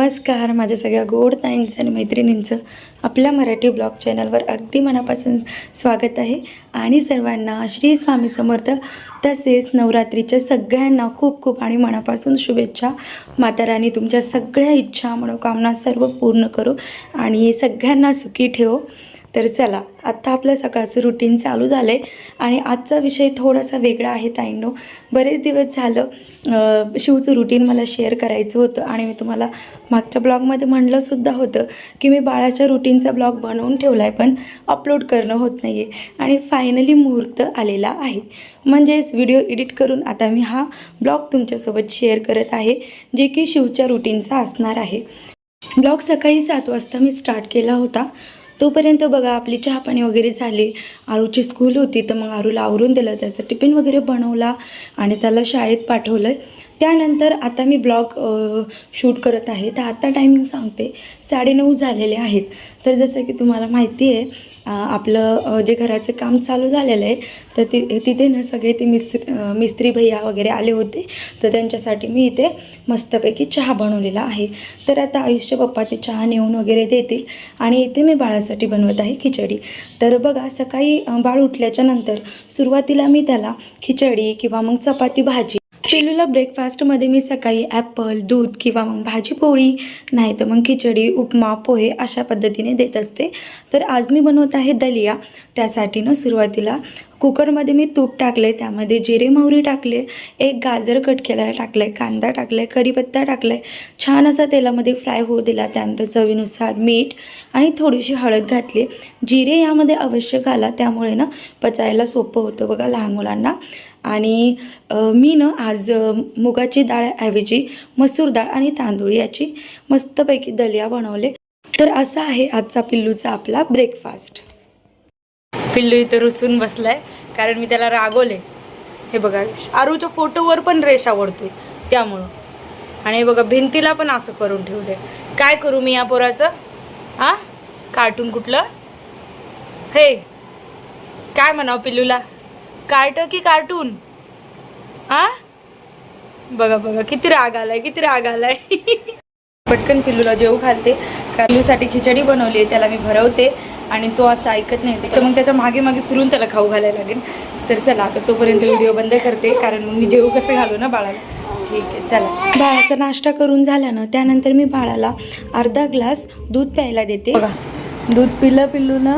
नमस्कार. माझ्या सगळ्या गोड ताईंचं आणि मैत्रिणींचं आपल्या मराठी ब्लॉग चॅनलवर अगदी मनापासून स्वागत आहे. आणि सर्वांना श्री स्वामी समर्थ तसेच नवरात्रीच्या सगळ्यांना खूप खूप आणि मनापासून शुभेच्छा. माता राणी तुमच्या सगळ्या इच्छा मनोकामना सर्व पूर्ण करू आणि सगळ्यांना सुखी ठेवो. तर चला आत्ता आपलं सकाळचं रुटीन चालू झालं आहे आणि आजचा विषय थोडासा वेगळा आहे ताईंनो. बरेच दिवस झालं शिवचं रुटीन मला शेअर करायचं होतं आणि मी तुम्हाला मागच्या ब्लॉगमध्ये म्हणलंसुद्धा होतं की मी बाळाच्या रुटीनचा ब्लॉग बनवून ठेवला आहे पण अपलोड करणं होत नाही आहे आणि फायनली मुहूर्त आलेला आहे. म्हणजेच व्हिडिओ एडिट करून आता मी हा ब्लॉग तुमच्यासोबत शेअर करत आहे जे की शिवच्या रुटीनचा असणार आहे. ब्लॉग सकाळी सात वाजता मी स्टार्ट केला होता. तोपर्यंत बघा आपली चहापाणी वगैरे झाली. आरूची स्कूल होती तर मग आरूला आवरून दिलं. त्याचा टिफिन वगैरे बनवला आणि त्याला शाळेत पाठवलं आहे त्यानंतर आता मी ब्लॉग शूट करत आहे. तर आता टायमिंग सांगते. साडेनऊ झालेले आहेत. तर जसं की तुम्हाला माहिती आहे आपलं जे घराचं काम चालू झालेलं आहे तर ति तिथे ना सगळे ते मिस्त्री मिस्त्री भैया वगैरे आले होते. तर त्यांच्यासाठी मी इथे मस्तपैकी चहा बनवलेला आहे. तर आता आयुष्य पप्पा ते चहा नेऊन वगैरे देतील आणि इथे मी बाळासाठी बनवत आहे खिचडी. तर बघा सकाळी बाळ उठल्याच्या नंतर सुरुवातीला मी त्याला खिचडी किंवा मग चपाती भाजी चिलूला ब्रेकफास्टमध्ये मी सकाळी ॲपल दूध किंवा मग भाजी पोळी नाही तर मग खिचडी उपमा पोहे अशा पद्धतीने देत असते. तर आज मी बनवत आहे दलिया. त्यासाठी ना सुरुवातीला कुकरमध्ये मी तूप टाकले त्यामध्ये जिरे मोहरी टाकले एक गाजर कट केलेला टाकलं आहे कांदा टाकला आहे कढीपत्ता टाकला आहे छान असा तेलामध्ये फ्राय होऊ दिला त्यानंतर चवीनुसार मीठ आणि थोडीशी हळद घातली. जिरे यामध्ये अवश्य घाला त्यामुळे ना पचायला सोपं होतं बघा लहान मुलांना. आणि मी ना आज मुगाची डाळऐवजी मसूर डाळ आणि तांदूळ याची मस्तपैकी दलिया बनवले. तर असा आहे आजचा पिल्लूचा आपला ब्रेकफास्ट पिल्लू इथं रुसून बसलाय कारण मी त्याला रागवले. हे बघा आरूच्या फोटोवर पण रेष आवडतोय त्यामुळं. आणि हे बघा भिंतीला पण असं करून ठेवलंय. काय करू मी या पोराचं? हा कार्टून कुठलं? हे काय म्हणावं पिल्लूला? कार्ट की कार्टून? हा बघा बघा किती राग आलाय किती राग आलाय. पटकन पिल्लूला जेव घालते. पिल्लूसाठी खिचडी बनवली आहे त्याला मी भरवते आणि तो असं ऐकत नाही. तर मग त्याच्यामागे मागे फिरून त्याला खाऊ घालायला लागेल. तर चला आता तोपर्यंत व्हिडिओ बंद करते कारण मग मी जेव कसं घालू ना बाळाला? ठीक आहे चला. बाळाचा नाश्ता करून झाल्यानं त्यानंतर मी बाळाला अर्धा ग्लास दूध प्यायला देते. बघा दूध पिलं पिल्लू ना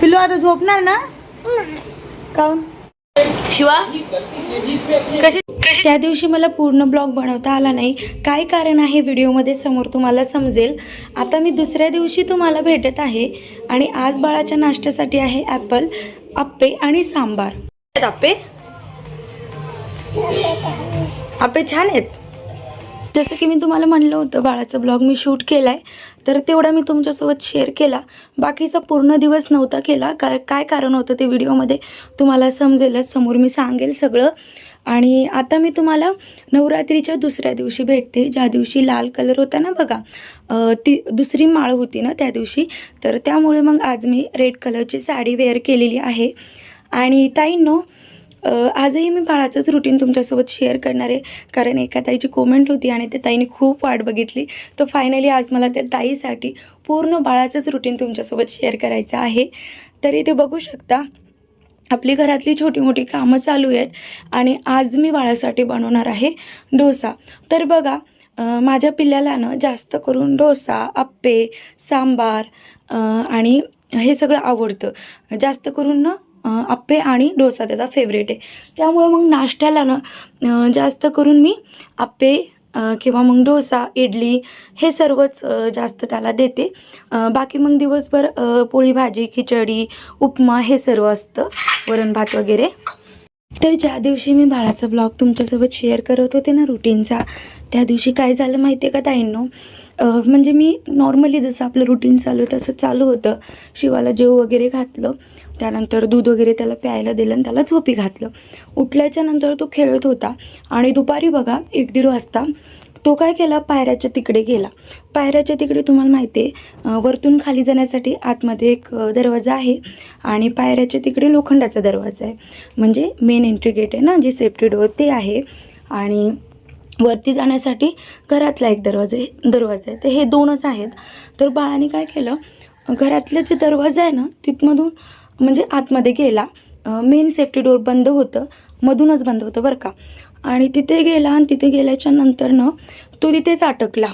पिल्लू आता झोपणार ना? काऊन शिवा? कशी त्या दिवशी मला पूर्ण ब्लॉग बनवता आला नाही. काय कारण आहे व्हिडिओमध्ये समोर तुम्हाला समजेल. आता मी दुसऱ्या दिवशी तुम्हाला भेटत आहे आणि आज बाळाच्या नाश्त्यासाठी आहे ॲपल आप्पे आणि सांबार. आप्पे? आप्पे छान आहेत. जसं की मी तुम्हाला म्हणलं होतं बाळाचं ब्लॉग मी शूट केला आहे तर तेवढा मी तुमच्यासोबत शेअर केला. बाकीचा पूर्ण दिवस नव्हता केला. का काय कारण होतं ते व्हिडिओमध्ये तुम्हाला समजेलच समोर मी सांगेल सगळं. आणि आता मी तुम्हाला नवरात्रीच्या दुसऱ्या दिवशी भेटते. ज्या दिवशी लाल कलर होता ना बघा ती दुसरी माळ होती ना त्या दिवशी. तर त्यामुळे मग आज मी रेड कलरची साडी वेअर केलेली आहे. आणि ताईंनो आजही मी बाळाचंच रुटीन तुमच्यासोबत शेअर करणार आहे. कारण एका ताईची कोमेंट होती आणि त्या ताईने खूप वाट बघितली. तर फायनली आज मला त्या ताईसाठी पूर्ण बाळाचंच रुटीन तुमच्यासोबत शेअर करायचं आहे. तरी ते बघू शकता आपली घरातली छोटी मोठी कामं चालू आहेत आणि आज मी बाळासाठी बनवणार आहे डोसा. तर बघा माझ्या पिल्ल्याला ना जास्त करून डोसा अप्पे सांबार आणि हे सगळं आवडतं. जास्त करून ना आप्पे आणि डोसा त्याचा फेवरेट आहे. त्यामुळं मग नाश्त्याला ना जास्त करून मी आप्पे किंवा मग डोसा इडली हे सर्वच जास्त त्याला देते. बाकी मग दिवसभर पोळी भाजी खिचडी उपमा हे सर्व असतं वरण भात वगैरे. तर ज्या दिवशी मी बाळाचा ब्लॉग तुमच्यासोबत शेअर करत होते ना रुटीनचा त्या दिवशी काय झालं माहिती आहे का ताईंनो? म्हणजे मी नॉर्मली जसं आपलं रुटीन चालू तसं चालू होतं. शिवाला जेव वगैरे घातलं. त्यानंतर दूध वगैरे त्याला प्यायला दिलं आणि त्याला झोपी घातलं. उठल्याच्या नंतर तो खेळत होता. आणि दुपारी बघा एक दीड वाजता तो काय केला? पायऱ्याच्या तिकडे गेला. पायऱ्याच्या तिकडे तुम्हाला माहिती आहे वरतून खाली जाण्यासाठी आतमध्ये एक दरवाजा आहे आणि पायऱ्याच्या तिकडे लोखंडाचा दरवाजा आहे. म्हणजे मेन एंट्री गेट आहे ना जे सेफ्टी डोअर ते आहे. आणि वरती जाण्यासाठी घरातला एक दरवाजा दरवाजा आहे. तर हे दोनच आहेत. तर बाळाने काय केलं? घरातले जे दरवाजा आहे ना तिथमधून म्हणजे आतमध्ये गेला मेन सेफ्टी डोअर बंद होतं मधूनच बंद होतं बरं का. आणि तिथे गेला आणि तिथे गेल्याच्या नंतरनं तो तिथेच अटकला.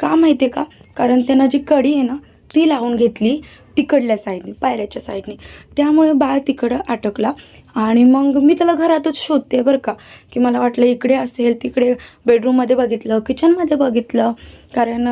का माहिती आहे का? कारण त्यानं जी कडी आहे ना ती लावून घेतली तिकडल्या साईडने पायऱ्याच्या साईडने त्यामुळे बाळ तिकडं अटकला. आणि मग मी त्याला घरातच शोधते बरं का की मला वाटलं इकडे असेल तिकडे बेडरूममध्ये बघितलं किचनमध्ये बघितलं. कारण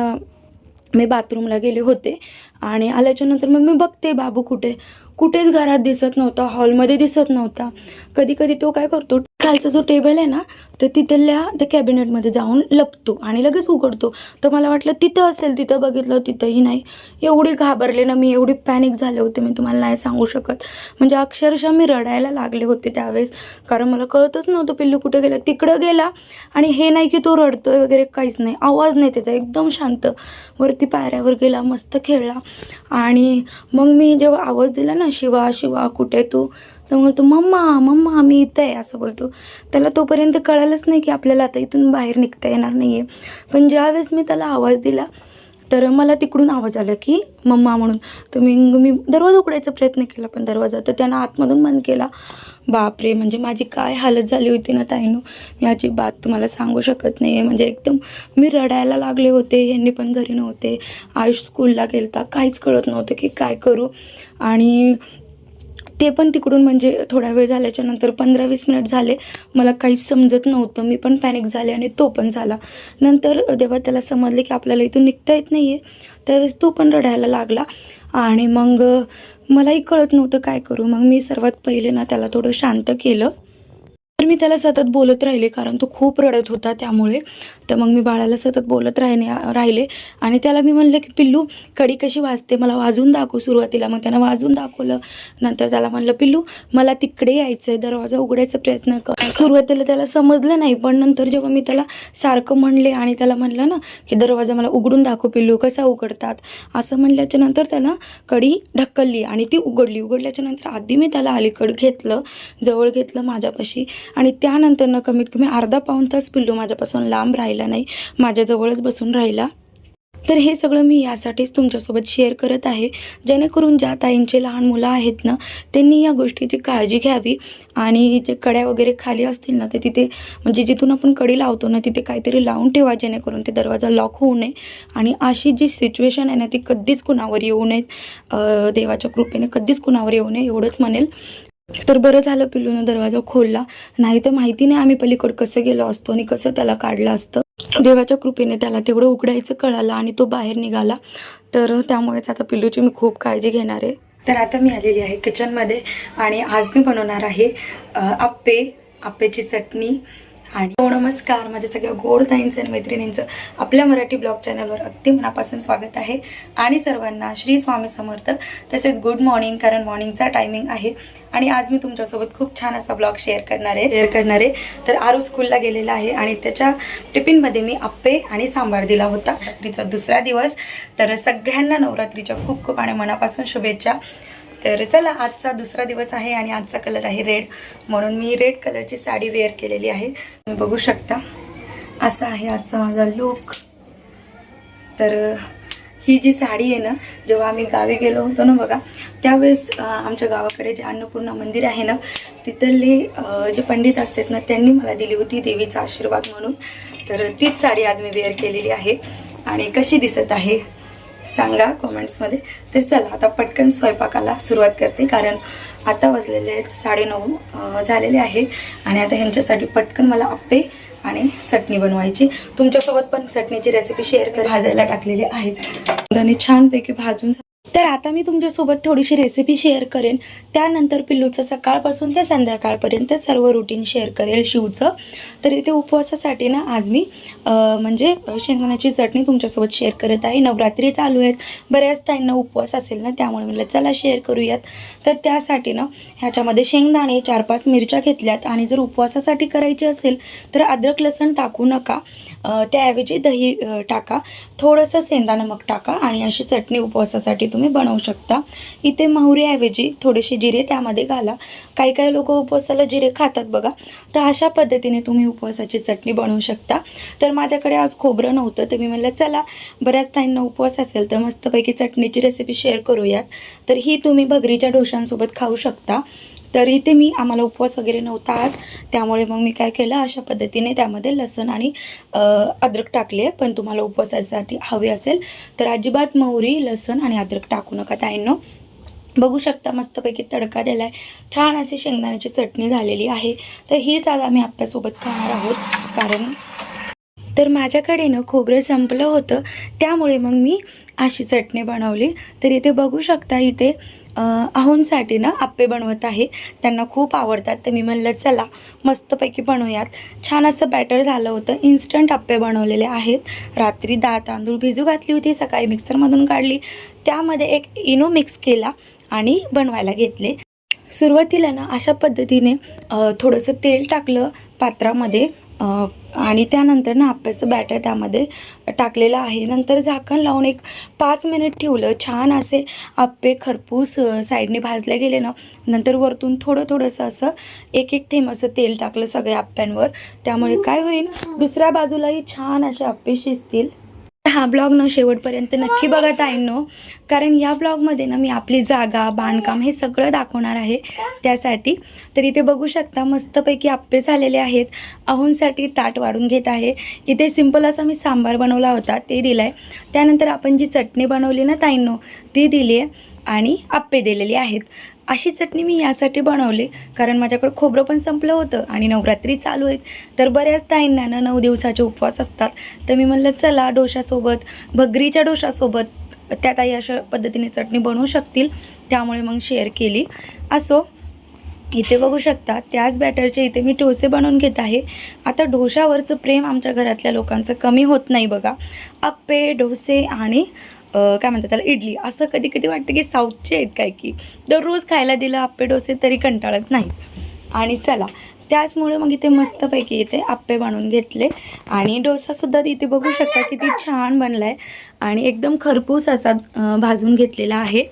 मी बाथरूमला गेले होते. आणि आल्याच्यानंतर मग मी बघते बाबू कुठे. कुठेच घरात दिसत नव्हता हॉलमध्ये दिसत नव्हता. कधी कधी तो काय करतो खालचा जो टेबल आहे ना तर तिथल्या त्या कॅबिनेटमध्ये जाऊन लपतो आणि लगेच उघडतो. तर मला वाटलं तिथं असेल तिथं बघितलं तिथंही नाही. एवढी घाबरले ना मी एवढी पॅनिक झाले होते मी तुम्हाला नाही सांगू शकत. म्हणजे अक्षरशः मी रडायला लागले होते त्यावेळेस. कारण मला कळतच नव्हतं पिल्लू कुठे गेलं. तिकडं गेला आणि हे नाही की तो रडतोय वगैरे काहीच नाही. आवाज नाही त्याचा. एकदम शांत. वरती पायऱ्यावर गेला मस्त खेळला. आणि मग मी जेव्हा आवाज दिला ना शिवा शिवा कुठे तू? तू तर म्हणतो मम्मा मम्मा मी इथं आहे असं बोलतो. त्याला तोपर्यंत कळालंच नाही की आपल्याला आता इथून बाहेर निघता येणार नाही आहे पण ज्यावेळेस मी त्याला आवाज दिला तर मला तिकडून आवाज आला की मम्मा म्हणून. तर मी मी दरवाजा उघडायचा प्रयत्न केला पण दरवाजा तर त्यानं आतमधून बंद केला. बापरे म्हणजे माझी काय हालत झाली होती ना ताईनो. मी अजिबात तुम्हाला सांगू शकत नाही आहे म्हणजे एकदम मी रडायला लागले होते यांनी पण घरी नव्हते. आयुष स्कूलला गेलता काहीच कळत नव्हतं की काय करू. आणि ते पण तिकडून म्हणजे थोडा वेळ झाल्याच्यानंतर पंधरा वीस मिनिट झाले. मला काहीच समजत नव्हतं. मी पण पॅनिक झाले आणि तो पण झाला. नंतर देवा त्याला समजले की आपल्याला इथून निघता येत नाही आहे त्यावेळेस तो पण रडायला लागला. आणि मग मलाही कळत नव्हतं काय करू. मग मी सर्वात पहिले ना त्याला थोडं शांत केलं. तर मी त्याला सतत बोलत राहिले कारण तो खूप रडत होता त्यामुळे. तर मग मी बाळाला सतत बोलत राहणे राहिले. आणि त्याला मी म्हणलं की पिल्लू कडी कशी वाजते? मला वाजून दाखव सुरुवातीला. मग त्यानं वाजून दाखवलं. नंतर त्याला म्हणलं पिल्लू मला तिकडे यायचं आहे दरवाजा उघडायचा प्रयत्न कर. सुरुवातीला त्याला समजलं नाही पण नंतर जेव्हा मी त्याला सारखं म्हणले आणि त्याला म्हणलं ना की दरवाजा मला उघडून दाखव पिल्लू कसा उघडतात? असं म्हणल्याच्या नंतर त्यानं कडी ढकलली आणि ती उघडली. उघडल्याच्या नंतर आधी मी त्याला अलीकडं घेतलं जवळ घेतलं माझ्यापाशी. आणि त्यानंतर ना कमीत कमी अर्धा पाऊण तास पिल्लू माझ्यापासून लांब राहिला नाही माझ्याजवळच बसून राहिला. तर हे सगळं मी यासाठीच तुमच्यासोबत शेअर करत आहे. जेणेकरून ज्या ताईंचे लहान मुलं आहेत ना त्यांनी या गोष्टीची काळजी घ्यावी आणि जे कड्या वगैरे खाली असतील ना ते तिथे म्हणजे जिथून आपण कडी लावतो ना तिथे काहीतरी लावून ठेवा जेणेकरून ते दरवाजा लॉक होऊ नये आणि अशी जी सिच्युएशन आहे ना ती कधीच कुणावर येऊ नये. देवाच्या कृपेने कधीच कुणावर येऊ नये एवढंच म्हणेल. तर बरं झालं पिल्लूनं दरवाजा खोलला. नाही तर माहिती नाही आम्ही पलीकड कसं गेलो असतो आणि कसं त्याला काढलं असतं. देवाच्या कृपेने त्याला तेवढं उघडायचं कळालं आणि तो बाहेर निघाला. तर त्यामुळेच आता पिल्लूची मी खूप काळजी घेणार आहे. तर आता मी आलेली आहे किचनमध्ये आणि आज मी बनवणार आहे आप्पे आप्पेची चटणी. आणि हो नमस्कार. माझ्या सगळ्या गोड ताईंचं आणि मैत्रिणींचं आपल्या मराठी ब्लॉग चॅनलवर अगदी मनापासून स्वागत आहे. आणि सर्वांना श्री स्वामी समर्थ. तसेच गुड मॉर्निंग कारण मॉर्निंगचा टायमिंग आहे. आणि आज मी तुमच्यासोबत खूप छान असा ब्लॉग शेअर करणार आहे. शेअर करणार आहे. तर आरू स्कूलला गेलेला आहे आणि त्याच्या टिफिनमध्ये मी आप्पे आणि सांबार दिला होता. रात्रीचा दुसरा दिवस. तर सगळ्यांना नवरात्रीच्या खूप खूप आणि मनापासून शुभेच्छा. तर चला आजचा दुसरा दिवस आहे आणि आजचा कलर आहे रेड म्हणून मी रेड कलरची साडी वेअर केलेली आहे. तुम्ही बघू शकता. असा आहे आजचा माझा लुक तर ही जी साडी आहे ना जेव्हा आम्ही गावी गेलो होतो ना बघा त्यावेळेस आमच्या गावाकडे जे अन्नपूर्णा मंदिर आहे ना तिथले जे पंडित असतात ना त्यांनी मला दिली होती देवीचा आशीर्वाद म्हणून. तर तीच साडी आज मी वेअर केलेली आहे. आणि कशी दिसत आहे? सांगा कॉमेंट्समध्ये तर चला आता पटकन स्वयंपाकाला सुरुवात करते कारण आता वाजलेले आहेत साडेनऊ झालेले आहे. आणि आता ह्यांच्यासाठी पटकन मला आप्पे आणि चटणी बनवायची. तुमच्यासोबत पण चटणीची रेसिपी शेअर कर भाजायला टाकलेली आहे. आणि छानपैकी भाजून तर आता मी तुमच्यासोबत थोडीशी रेसिपी शेअर करेन. त्यानंतर पिल्लूचं सकाळपासून ते संध्याकाळपर्यंत सर्व रुटीन शेअर करेल शिवचं. तर इथे उपवासासाठी ना आज मी म्हणजे शेंगदाण्याची चटणी तुमच्यासोबत शेअर करत आहे. नवरात्री चालू आहेत. बऱ्याच ताईंना उपवास असेल ना त्यामुळे म्हटलं चला शेअर करूयात. तर त्यासाठी ना ह्याच्यामध्ये शेंगदाणे चार पाच मिरच्या घेतल्यात. आणि जर उपवासासाठी करायची असेल तर अद्रक लसण टाकू नका. त्याऐवजी दही टाका. थोडंसं सेंदा नमक टाका आणि अशी चटणी उपवासासाठी तुम्ही बनवू शकता. इथे माहुरीऐवजी थोडेसे जिरे त्यामध्ये घाला. काही काही लोक उपवासाला जिरे खातात बघा. तर अशा पद्धतीने तुम्ही उपवासाची चटणी बनवू शकता. तर माझ्याकडे आज खोबरं नव्हतं तर मी म्हणलं चला बऱ्याच ताईंना उपवास असेल तर मस्तपैकी चटणीची रेसिपी शेअर करूयात. तर ही तुम्ही भगरीच्या डोशांसोबत खाऊ शकता. तर इथे मी आम्हाला उपवास वगैरे नव्हता आज. त्यामुळे मग मी काय केलं अशा पद्धतीने त्यामध्ये लसण आणि अद्रक टाकले. पण तुम्हाला उपवासासाठी हवे असेल तर अजिबात मोहरी लसण आणि अद्रक टाकू नका ताईंनो. बघू शकता मस्तपैकी तडका दिला आहे छान अशी शेंगदाण्याची चटणी झालेली आहे. तर हीच आज आम्ही आपल्यासोबत खाणार आहोत. कारण तर माझ्याकडे ना खोबरं संपलं होतं. त्यामुळे मग मी अशी चटणी बनवली. तर इथे बघू शकता इथे अहोंसाठी ना आप्पे बनवत आहे. त्यांना खूप आवडतात. तर मी म्हणलं चला मस्तपैकी बनवूयात. छान असं बॅटर झालं होतं. इन्स्टंट आप्पे बनवलेले आहेत. रात्री दहा तांदूळ भिजू घातली होती. सकाळी मिक्सरमधून काढली. त्यामध्ये एक इनो मिक्स केला आणि बनवायला घेतले. सुरुवातीला ना अशा पद्धतीने थोडंसं तेल टाकलं पात्रामध्ये. आणि त्यानंतर ना आप्याचं बॅटर त्यामध्ये टाकलेलं आहे. नंतर झाकण लावून एक पाच मिनिट ठेवलं. छान असे आप्पे खरपूस साईडने भाजले गेले ना नंतर वरतून थोडं थोडंसं असं एक एक थेंब असं तेल टाकलं सगळ्या आप्प्यांवर. त्यामुळे काय होईल दुसऱ्या बाजूलाही छान असे आप्पे शिजतील. हा ब्लॉग न शेवटपर्यंत नक्की बघा ताईंनो. कारण या ब्लॉगमध्ये ना मी आपली जागा बांधकाम हे सगळं दाखवणार आहे त्यासाठी. तर इथे बघू शकता मस्तपैकी आप्पे झालेले आहेत. अहूंसाठी ताट वाढून घेत आहे. इथे सिंपल असा मी सांबार बनवला होता ते दिलं आहे त्यानंतर आपण जी चटणी बनवली ना ताईंनो ती दिली आहे आणि आप्पे दिलेली आहेत. अशी चटणी मी यासाठी बनवली. कारण माझ्याकडं खोबरं पण संपलं होतं आणि नवरात्री चालू आहेत. तर बऱ्याच ताईंना ना नऊ दिवसाचे उपवास असतात. तर मी म्हणलं चला डोशासोबत भगरीच्या डोशासोबत त्या ताई अशा पद्धतीने चटणी बनवू शकतील. त्यामुळे मग शेअर केली. असो इथे बघू शकता त्याच बॅटरचे इथे मी डोसे बनवून घेत आहे. आता डोशावरचं प्रेम आमच्या घरातल्या लोकांचं कमी होत नाही बघा. अप्पे डोसे आणि काय म्हणतात त्याला इडली. असं कधी कधी वाटतं की साऊथचे आहेत काय की दररोज खायला दिलं आप्पे डोसे तरी कंटाळत नाही आणि चला त्याचमुळे मग इथे मस्तपैकी इथे आप्पे बनवून घेतले. आणि डोसासुद्धा इथे बघू शकता किती छान बनला आहे आणि एकदम खरपूस असा भाजून घेतलेला आहे.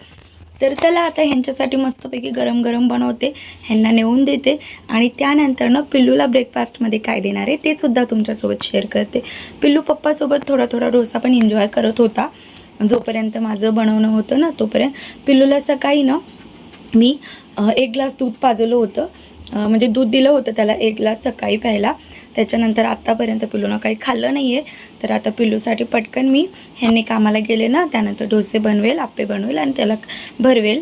तर चला आता ह्यांच्यासाठी मस्तपैकी गरम गरम बनवते. ह्यांना नेऊन देते. आणि त्यानंतर ना पिल्लूला ब्रेकफास्टमध्ये काय देणार आहे ते सुद्धा तुमच्यासोबत शेअर करते. पिल्लू पप्पासोबत थोडा थोडा डोसा पण एन्जॉय करत होता. जोपर्यंत माझं बनवणं होतं ना तोपर्यंत. पिल्लूला सकाळी ना मी एक ग्लास दूध पाजवलं होतं. म्हणजे दूध दिलं होतं त्याला एक ग्लास सकाळी प्यायला. त्याच्यानंतर आत्तापर्यंत पिल्लूनं काही खाल्लं नाही आहे तर आता पिल्लूसाठी पटकन मी ह्यांनी कामाला गेले ना त्यानंतर डोसे बनवेल आप्पे बनवेल आणि त्याला भरवेल.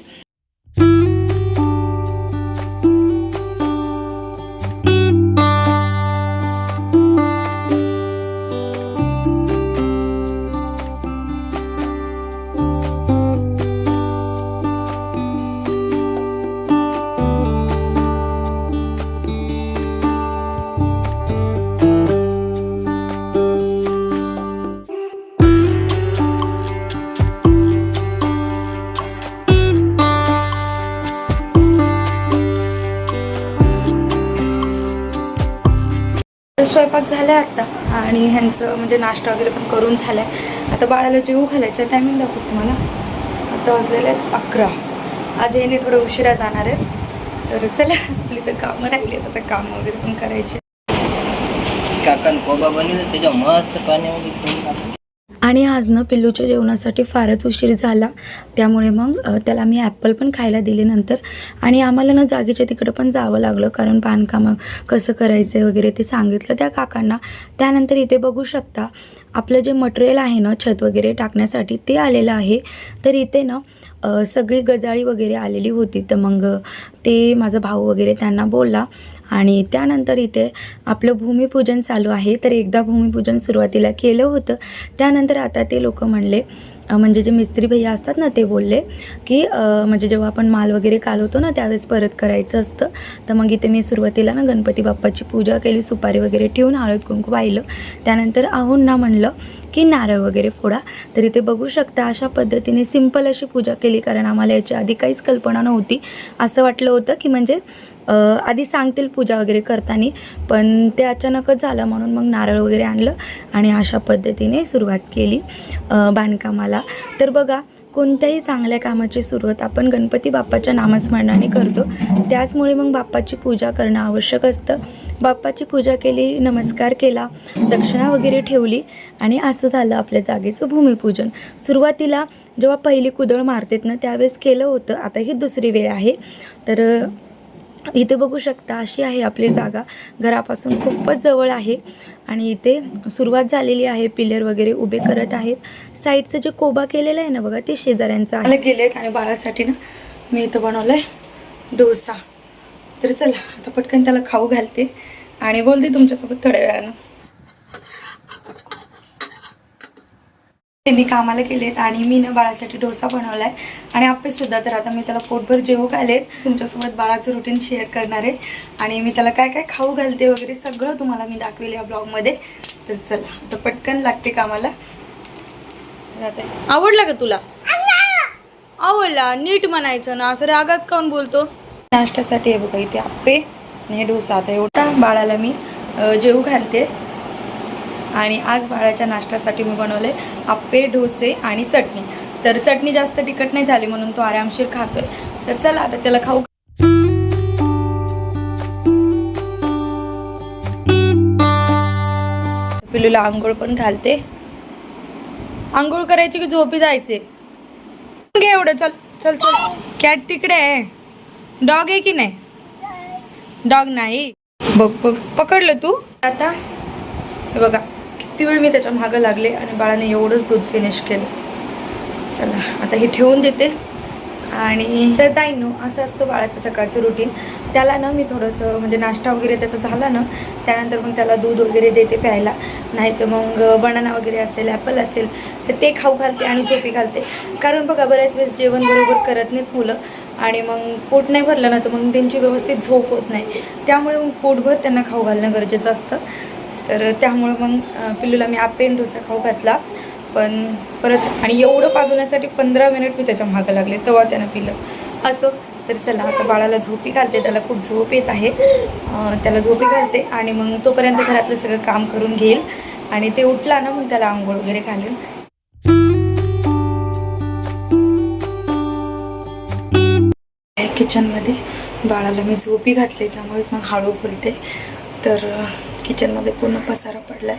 झाला आहे आत्ता आणि ह्यांचं म्हणजे नाश्ता वगैरे पण करून झाला आहे आता बाळाला जेवू घालायचं टायमिंग दाखवू तुम्हाला. आता वाजलेले आहेत अकरा. आज हे थोडं उशिरा जाणार आहे. तर चला आपली तर कामं राहिली आहेत. आता कामं वगैरे पण करायचे काकान कोबा बनवलं त्याच्या मस्त पाण्यामध्ये ठेवून आणि आज ना पिल्लूच्या जेवणासाठी फारच उशीर झाला. त्यामुळे मग त्याला मी ॲपल पण खायला दिले नंतर. आणि आम्हाला ना जागेच्या तिकडं पण जावं लागलं कारण बांधकाम कसं करायचं वगैरे ते सांगितलं त्या काकांना. त्यानंतर इथे बघू शकता आपलं जे मटेरियल आहे ना छत वगैरे टाकण्यासाठी ते आलेलं आहे. तर इथे ना सगळी गजाळी वगैरे आलेली होती. तर मग ते माझा भाऊ वगैरे त्यांना बोलला आणि त्यानंतर इथे आपलं भूमिपूजन चालू आहे. तर एकदा भूमिपूजन सुरुवातीला केलं होतं. त्यानंतर आता ते लोक म्हणले म्हणजे जे मिस्त्री भैया असतात ना ते बोलले की म्हणजे जेव्हा आपण माल वगैरे कालवतो ना त्यावेळेस परत करायचं असतं. तर मग इथे मी सुरुवातीला ना गणपती बाप्पाची पूजा केली सुपारी वगैरे ठेवून हळद कुंकू वाहिलं त्यानंतर आहोंना म्हणलं की नारळ वगैरे फोडा. तर इथे बघू शकता अशा पद्धतीने सिंपल अशी पूजा केली कारण आम्हाला याची आधी काहीच कल्पना नव्हती. असं वाटलं होतं की म्हणजे आधी सांगतील पूजा वगैरे करताना पण ते अचानकच झालं म्हणून मग नारळ वगैरे आणलं आणि अशा पद्धतीने सुरुवात केली बांधकामाला. तर बघा कोणत्याही चांगल्या कामाची सुरुवात आपण गणपती बाप्पाच्या नामस्मरणाने करतो. त्याचमुळे मग बाप्पाची पूजा करणं आवश्यक असतं. बाप्पाची पूजा केली नमस्कार केला दक्षिणा वगैरे ठेवली आणि असं झालं आपल्या जागेचं भूमिपूजन. सुरुवातीला जेव्हा पहिली कुदळ मारतेत ना त्यावेळेस केलं होतं. आता ही दुसरी वेळ आहे. तर इथे बघू शकता अशी आहे आपली जागा. घरापासून खूपच जवळ आहे आणि इथे सुरुवात झालेली आहे. पिलर वगैरे उभे करत आहेत. साईडचं जे कोबा केलेलं आहे ना बघा ते शेजाऱ्यांचं आहे. गेलेत आणि बाळासाठी ना मी इथं बनवलंय डोसा. तर चला आता पटकन त्याला खाऊ घालते. आणि बोलते तुमच्यासोबत थोड्या वेळानं. त्यांनी कामाला गेलेत आणि मी ना बाळासाठी डोसा बनवलाय. आणि आपे सुद्धा तर आता मी त्याला पोटभर जेवू घालेत. तुमच्यासोबत बाळाचं रुटीन शेअर करणार आहे. आणि मी त्याला काय काय खाऊ घालते वगैरे सगळं तुम्हाला मी दाखवेल या ब्लॉगमध्ये तर चला आता पटकन लागते कामाला. आवडला का तुला? आवडला. नीट म्हणायचं ना. असं रागात काऊन बोलतो? नाश्त्यासाठी आहे बघा इथे आप्पे आणि हे डोसा. आता एवढा बाळाला मी जेवू घालते. आणि आज बाळाच्या नाश्त्यासाठी मी बनवले आप्पे डोसे आणि चटणी. तर चटणी जास्त तिखट नाही झाली म्हणून तो आरामशीर खातोय. तर चला आता त्याला खाऊ. पिलूला आंघोळ पण घालते. आंघोळ करायची की झोपी जायचे? घे एवढं चल चल चल. कॅट तिकडे आहे. डॉग आहे की नाही? डॉग नाही. बघ बघ पकडलं तू? आता? हे बघा. किती वेळ मी त्याच्या मागं लागले आणि बाळाने एवढंच दूध फिनिश केलं. चला आता हे ठेवून देते. आणि तर ताईनो असं असतं बाळाचं सकाळचं रुटीन त्याला ना मी थोडंसं म्हणजे नाश्ता वगैरे त्याचा झाला ना त्यानंतर मग त्याला दूध वगैरे देते प्यायला. नाही तर मग बनाना वगैरे असेल ॲपल असेल तर ते खाऊ घालते आणि झोपी घालते. कारण बघा बऱ्याच वेळेस जेवण बरोबर करत नाहीत मुलं. आणि मग पोट नाही भरलं ना तर मग त्यांची व्यवस्थित झोप होत नाही. त्यामुळे मग पोटभर त्यांना खाऊ घालणं गरजेचं असतं. तर त्यामुळं मग पिल्लूला मी आपेन डोसा खाऊ घातला. पण परत आणि एवढं पाजवण्यासाठी पंधरा मिनिट मी त्याच्या मागं लागले तेव्हा त्यानं पिलं. असं. तर चला आता बाळाला झोपी घालते त्याला खूप झोप येत आहे. त्याला झोपी घालते आणि मग तोपर्यंत घरातलं सगळं काम करून घेईल. आणि ते उठला ना मग त्याला आंघोळ वगैरे घालेल किचनमध्ये बाळाला मी झोपी घातले त्यामुळेच मग हळू बोलते तर किचनमध्ये पूर्ण पसारा पडलाय.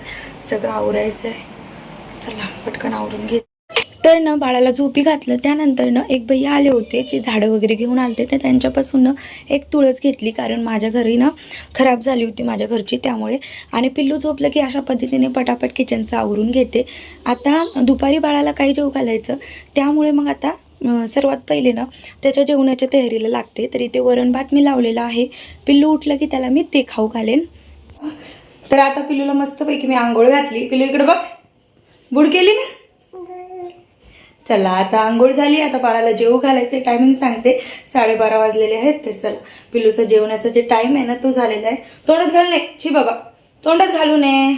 सगळं आवरायचं आहे चला पटकन आवरून घेत तर ना बाळाला झोपी घातलं. त्यानंतर ना एक भैया आले होते जे झाडं वगैरे घेऊन आलते. तर त्यांच्यापासून ना एक तुळस घेतली. कारण माझ्या घरी ना खराब झाली होती माझ्या घरची त्यामुळे. आणि पिल्लू झोपलं की अशा पद्धतीने पटापट किचनचं आवरून घेते. आता दुपारी बाळाला काही जेव घालायचं. त्यामुळे मग आता सर्वात पहिले ना त्याच्या जेवणाच्या तयारीला लागते. तर इथे वरण भात मी लावलेला आहे. पिल्लू उठलं की त्याला मी ते खाऊ घालेन. तर आता पिलूला मस्तपैकी मी आंघोळ घातली. पिलू इकडे बघ. बुड केली ना? चला आता आंघोळ झाली. आता बाळाला जेवू घालायचे टायमिंग सांगते. साडेबारा वाजलेले आहेत तर चला. पिलूचा जेवणाचा जे टाइम आहे ना तो झालेला आहे. तोंडात घाल नाही शी बाबा. तोंडात घालू नये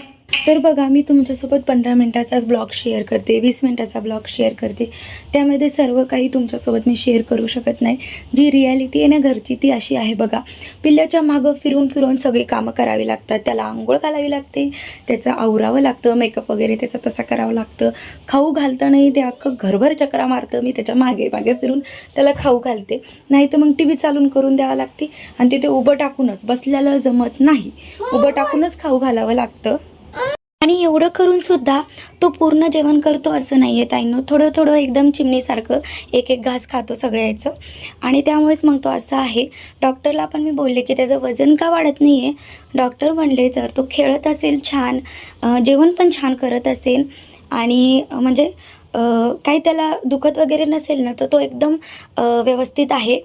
तर बघा मी तुमच्यासोबत पंधरा मिनटाचाच ब्लॉग शेअर करते वीस मिनटाचा ब्लॉग शेअर करते. त्यामध्ये सर्व काही तुमच्यासोबत मी शेअर करू शकत नाही. जी रियालिटी आहे ना घरची ती अशी आहे बघा. पिल्ल्याच्या मागं फिरून फिरून सगळी कामं करावी लागतात. त्याला आंघोळ घालावी लागते त्याचं आवरावं लागतं मेकअप वगैरे त्याचा तसं करावं लागतं. खाऊ घालतानाही ते अख्खं घरभर चक्रा मारतं. मी त्याच्यामागे मागे फिरून त्याला खाऊ घालते. नाही तर मग टी व्ही चालून करून द्यावं लागते आणि तिथे उभं टाकूनच बसल्याला जमत नाही. उभं टाकूनच खाऊ घालावं लागतं. आणि एवढं करून सुद्धा तो पूर्ण जेवण करतो असं नाही आहे ताईंनो. थोडं थोडं एकदम चिमणीसारखं एक एक घास खातो सगळ्याचं. आणि त्यामुळेच मग तो असा आहे. डॉक्टरला पण मी बोलले की त्याचं वजन का वाढत नाही आहे डॉक्टर म्हणले जर तो खेळत असेल छान जेवण पण छान करत असेल आणि म्हणजे काही त्याला दुखत वगैरे नसेल ना तर तो एकदम व्यवस्थित आहे.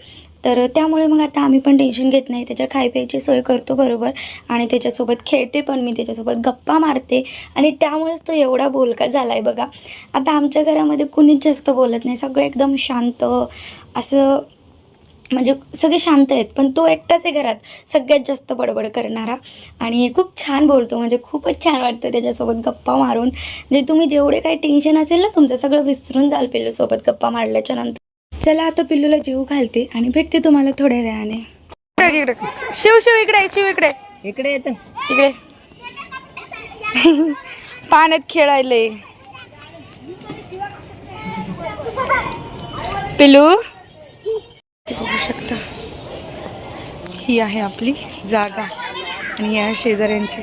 तर त्यामुळे मग आता आम्ही पण टेन्शन घेत नाही. त्याच्या खायप्यायची सोय करतो बरोबर. आणि त्याच्यासोबत खेळते पण मी त्याच्यासोबत गप्पा मारते. आणि त्यामुळेच तो एवढा बोलका झाला आहे बघा. आता आमच्या घरामध्ये कुणीच जास्त बोलत नाही. सगळं एकदम शांत. असं म्हणजे सगळे शांत आहेत. पण तो एकटाच आहे घरात. सगळ्यात जास्त बडबड करणारा. आणि खूप छान बोलतो. म्हणजे खूपच छान वाटतं त्याच्यासोबत गप्पा मारून. म्हणजे तुम्ही जेवढे काही टेन्शन असेल ना तुमचं सगळं विसरून जाल पिल्लूसोबत गप्पा मारल्याच्या नंतर. चला आता पिल्लूला जीव घालते आणि भेटते तुम्हाला थोड्या वेळाने. इकडे शिव शिव इकडे शिव इकडे. इकडे येतं इकडे. पाण्यात खेळायले. पिलू ते बघू शकता. ही आहे आपली जागा. आणि ही आहे शेजाऱ्यांची.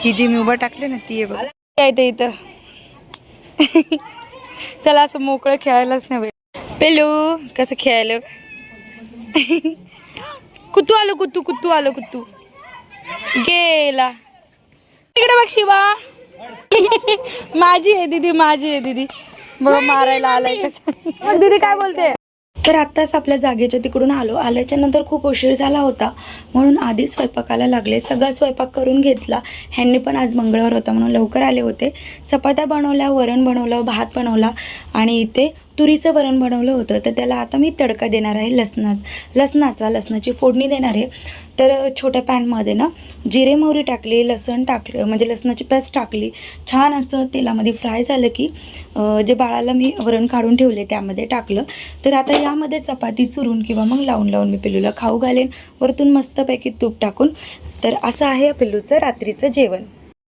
ही जी मी उभं टाकले ना ती आहे बघ. आहे ते इथं. त्याला असं मोकळं खेळायलाच नाही भेट पेलू कसं खेळायला? कुतू आलो कुतू कुतू आलो कुतू गेला. इकडे बघ शिवा. माझी आहे दीदी माझी आहे दीदी. बघ मारायला आलाय कसं. मग दीदी काय बोलते? तर आत्ताच आपल्या जागेच्या तिकडून आलो. आल्याच्यानंतर खूप उशीर झाला होता. म्हणून आधी स्वयंपाकाला लागले. सगळा स्वयंपाक करून घेतला. ह्यांनी पण आज मंगळवार होता म्हणून लवकर आले होते. चपात्या बनवल्या वरण बनवलं भात बनवला आणि इथे तुरीचं वरण बनवलं होतं तर त्याला आता मी तडका देणार आहे लसणात. लसणाचा लसणाची फोडणी देणार आहे. तर छोट्या पॅनमध्ये ना जिरे मोहरी टाकली लसण टाकलं म्हणजे लसणाची पेस्ट टाकली. छान असं तेलामध्ये फ्राय झालं की जे बाळाला मी वरण काढून ठेवले त्यामध्ये टाकलं. तर आता यामध्ये चपाती चुरून किंवा मग लावून लावून मी पिल्लूला खाऊ घालेन. वरतून मस्तपैकी तूप टाकून. तर असं आहे पिल्लूचं रात्रीचं जेवण.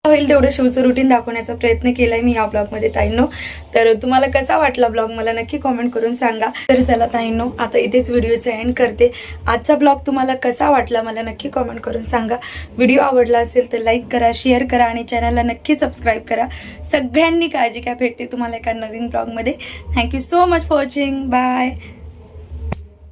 होईल तेवढं शिवचं रुटीन दाखवण्याचा प्रयत्न केलाय मी या ब्लॉगमध्ये ताईंनो. तर तुम्हाला कसा वाटला ब्लॉग मला नक्की कॉमेंट करून सांगा. तर चला ताईंनो आता इथेच व्हिडिओचं एंड करते. आजचा ब्लॉग तुम्हाला कसा वाटला मला नक्की कॉमेंट करून सांगा. व्हिडिओ आवडला असेल तर लाईक करा शेअर करा आणि चॅनलला नक्की सबस्क्राईब करा. सगळ्यांनी काळजी काय भेटते तुम्हाला एका नवीन ब्लॉगमध्ये thank you so much for watching bye